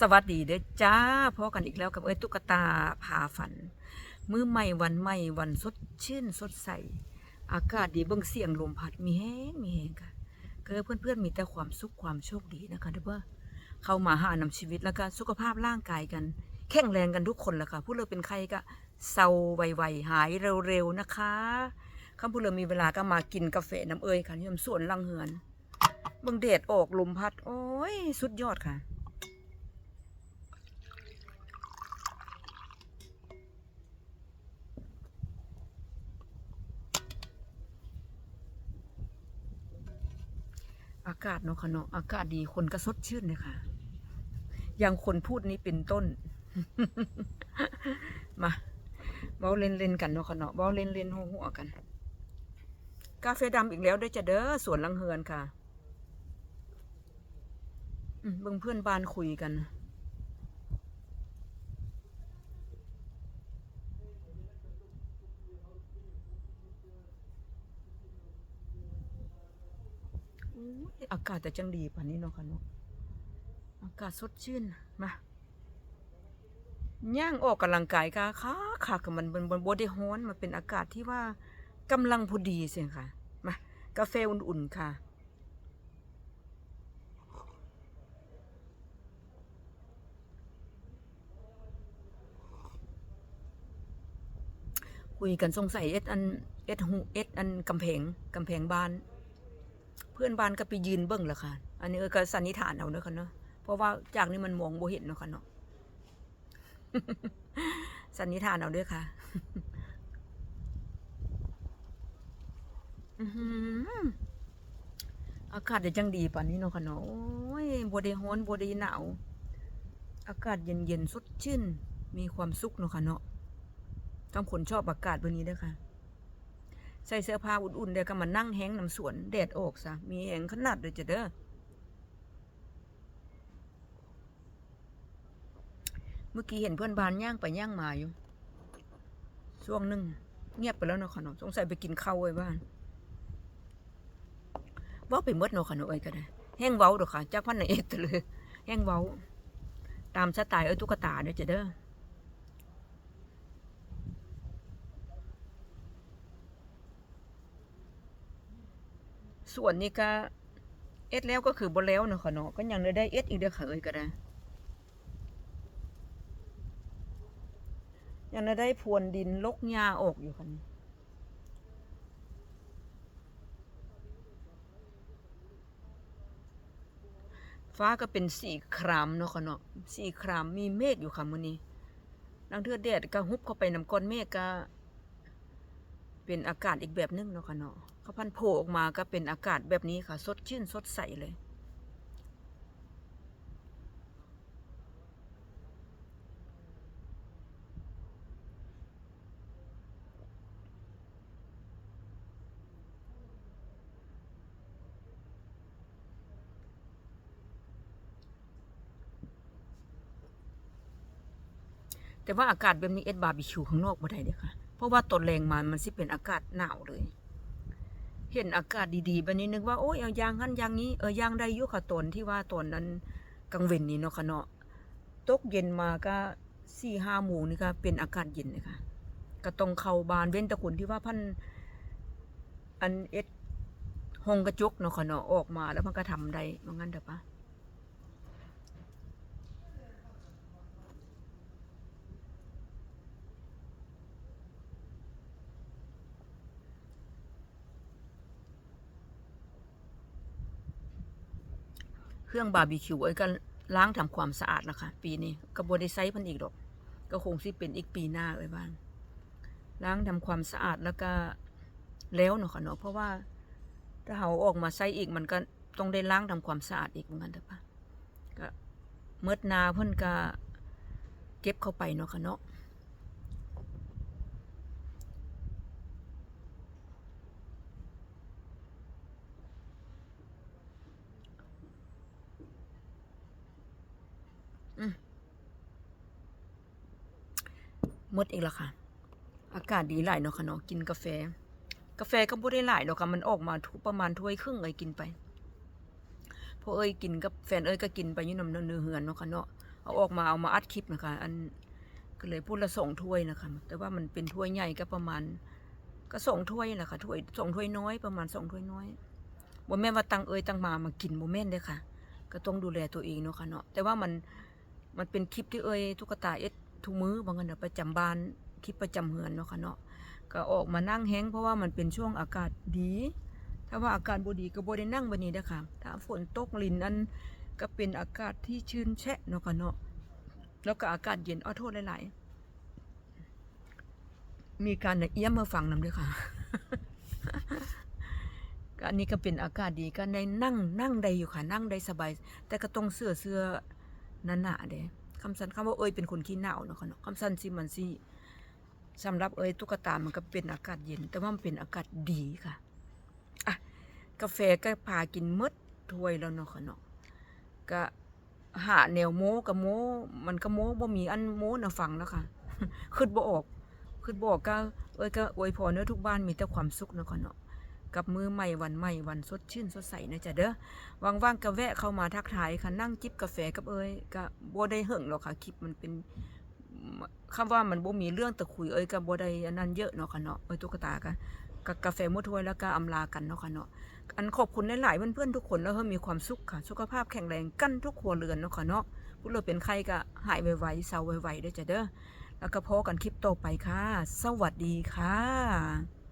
สวัสดีเด้อจ้าพอกันอีกแล้วกับเอ้ยตุ๊กตาพาฝัน มื้อใหม่วันใหม่วันสดชื่นสดใส อากาศดีเบิ่งเสียงลมพัดมีแห้งมีแห้งค่ะเก็เพื่อนๆมีแต่ความสุขความโชคดีนะคะเด้อเบ้อเข้ามาหานำชีวิตแล้วก็สุขภาพร่างกายกัน แข็งแรงกันทุกคนแหละค่ะ ผู้เลิกเป็นใครก็เศร้าไวๆหายเร็วๆนะคะคำผู้เลิกมีเวลาก็มากินกาแฟน้ำเอ้ยค่ะโยมสวนลังเหือนเบิ่งเดดออกลมพัด โอ้ยสุดยอดค่ะากาศเนาะค่ะเนาะอากาศดีคนก็สดชื่นเลยค่ะ อย่างคนพูดนี้เป็นต้น มาเว้าเล่นเล่นกันเนาะค่ะเนาะเว้าเล่นเล่นหัวหัวกัน กาแฟดำอีกแล้วได้จะเด้อสวนลังเฮือนค่ะเบิ่งเพื่อนบ้านคุยกัน อากาศแต่จังดีป่านนี้เนาะค่ะเนาะอากาศสดชื่นมาย่างออกกำลังกายค่ะค่ะค่ะกับมันบนบนบได้ฮ้อนมันเป็นอากาศที่ว่ากำลังพอดีเสียงค่ะมากาแฟอุ่นๆค่ะคุยกันสงสัยเอ็ดอันเอ็ดหูเอ็ดอันกำแพงกำแพงบ้าน เพื่อนบ้านก็ไปยืนเบิ่งละค่ะ อันนี้ก็สันนิษฐานเอาเนอะค่ะเนาะ เพราะว่าจากนี้มันมองบ่เห็นเนาะค่ะเนาะ สันนิษฐานเอาเด้วยค่ะอากาศจะจังดีป่านนี้เนาะค่ะเนาะโอ้ยบ่ได้ร้อนบ่ได้หนาว อากาศเย็นๆสดชื่น มีความสุขเนาะค่ะเนาะต้องคนชอบอากาศแบบนี้เด้อค่ะ ใส่เสื้อผ้าอุ่นๆเดี๋ยวก็มานั่งแห้งน้ำสวนแดดออกซะมีแห้งขนาดเลยจะเด้อเมื่อกี้เห็นเพื่อนบ้านย่างไปย่างมาอยู่ ช่วงหนึ่งเงียบไปแล้วเนาะค่ะเนาะสงสัยไปกินข้าวไว้บ้านว้าไปมดเนาะค่ะเนาะเอ้ก็ได้แห้งเว้าดอกค่ะจากพันไหนเอกตะเลยแห้งเว้า ตามสไตล์เอ้ตุ๊กตาเด้อจะเด้อ ส่วนนี้ก็เอ็ดแล้วก็คือบ่แล้วเนาะค่ะเนาะก็ยังได้เอ็ดอีกเด้อค่ะเอ้ยก็ได้ยังได้พวนดินลกหญ้าออกอยู่ค่ะนี่ฟ้าก็เป็นสีครามเนาะค่ะเนาะสีครามมีเมฆอยู่ค่ะมื้อนี้ลังเทือแดดก็ฮุบเข้าไปนำก้อนเมฆก็ เป็นอากาศอีกแบบหนึงเนาะค่ะเนาะเขาพันโผล่ออกมาก็เป็นอากาศแบบนี้ค่ะ สดชื่นสดใสเลย แต่ว่าอากาศแบบนี้เอ็ดบาร์บีคิวข้างนอกบ่ได้เด้อค่ะ เพราะว่าตอนแรงมามันสิเป็นอากาศหนาวเลย เห็นอากาศดีๆบบนี้นึกว่าโอ้ยเอายางหันยางนี้เออยางได้ยู่ค่ะตนที่ว่าตอนนั้นกลางเว้นนี่เนาะค่ะเนาะตกเย็นมาก็สี่ห้าโมงนี่ก็เป็นอากาศเย็นเลยค่ะก็ต้องเข้าบานเว้นแต่คนที่ว่าพันอันเอ็ดหงกระจกเนาะค่ะเนาะออกมาแล้วมันก็ทำได้ว่างั้นเด้อปะ เครื่องบาร์บีคิวไอ้ก็ล้างทำความสะอาดนะคะ ปีนี้ก็บนได้ไซส์พันอีกดอก ก็คงสิเป็นอีกปีหน้าไว้บ้างล้างทำความสะอาดแล้วก็แล้วเนาะค่ะเนาะเพราะว่าถ้าเราออกมาใส่อีกมันก็ต้องได้ล้างทำความสะอาดอีกเหมือนกันแต่ปะก็เมื่อนาเพิ่นก็เก็บเข้าไปเนาะค่ะเนาะห มดเอีกแล้วค่ะ อากาศดีหลายเนาะค่ะเนาะกินกาแฟ กาแฟก็บ่ได้หลายดอกค่ะมันออกมาทุประมาณถ้วยครึ่งเลยกินไปพอเอ้ยกินกับแฟนเอ้ยก็กินไปอยู่นำเนื้อเหือนเนาะค่ะเนาะเอาออกมาเอามาอัดคลิปนะคะ อันก็เลยพูดละสองถ้วยนะคะแต่ว่ามันเป็นถ้วยใหญ่ก็ประมาณ ก็สองถ้วยนะคะถ้วยสองถ้วยน้อยประมาณสองถ้วยน้อยบ่แม่นว่าตังเอ้ยตังมามากินบ่แม่นเด้ค่ะ ก็ต้องดูแลตัวเองเนาะค่ะเนาะแต่ว่ามันมันเป็นคลิปที่เอ้ยตุ๊กตาเอ็ด ทุกมื้อบางอันน่ะประจำบ้านคลิปประจำเฮือนเนาะค่ะเนาะก็ออกมานั่งแฮงเพราะว่ามันเป็นช่วงอากาศดี ถ้าว่าอากาศบดีก็บ่ได้นั่งบัดนี้เด้อค่ะถ้าฝนตกลินอันก็เป็นอากาศที่ชื้นแฉะเนาะค่ะเนาะแล้วก็อากาศเย็นอ้อโทษหลายๆมีการเอี้ยมมาฟังนำด้วยค่ะก็อันนี้ก็เป็นอากาศดีก็ในนั่งนั่งได้อยู่ค่ะนั่งได้สบาย แต่ก็ต้องเสื้อเสื้อหนาๆเด้ คำสันคำว่าเอ้ยเป็นคนขี้หนาวเนาะค่ะเนาะคำสันสิมันสิสำหรับเอ้ยตุ๊กตามันก็เป็นอากาศเย็น แต่ว่ามันเป็นอากาศดีค่ะอะกาแฟก็พากินหมดถ้วยแล้วเนาะค่ะเนาะก็หาแนวโม้กับโม้มันก็โม้บ่มีอันโม้น่ะฟังแล้วค่ะคิดบ่ออกคิดบ่ออกก็เอ้ยก็อวยพรเด้อทุกบ้านมีแต่ความสุขเนาะค่ะเนาะ กับมือใหม่วันใหม่วันสดชื่นสดใสนะจ๊ะเด้อว่างๆก็แวะเข้ามาทักทายค่ะนั่งจิบกาแฟกับเอ้ยก็บ่ได้เหิงหรอกค่ะคลิปมันเป็นคำว่ามันบ่มีเรื่องตะคุยเอ้ยก็บ่ได้อันนั้นเยอะเนาะค่ะเนาะเอ้ยตุ๊กตาก็กับกาแฟมื้อถ้วยแล้วก็อำลากันเนาะค่ะเนาะ อันขอบคุณหลายๆเพื่อนๆทุกคนแล้วเฮามีความสุขค่ะ สุขภาพแข็งแรงกันทุกครัวเรือนเนาะค่ะเนาะผู้เราเป็นไข้ก็หายไวๆเซาไวๆเด้จ้ะเด้อ แล้วก็พอกันคลิปต่อไปค่ะ สวัสดีค่ะ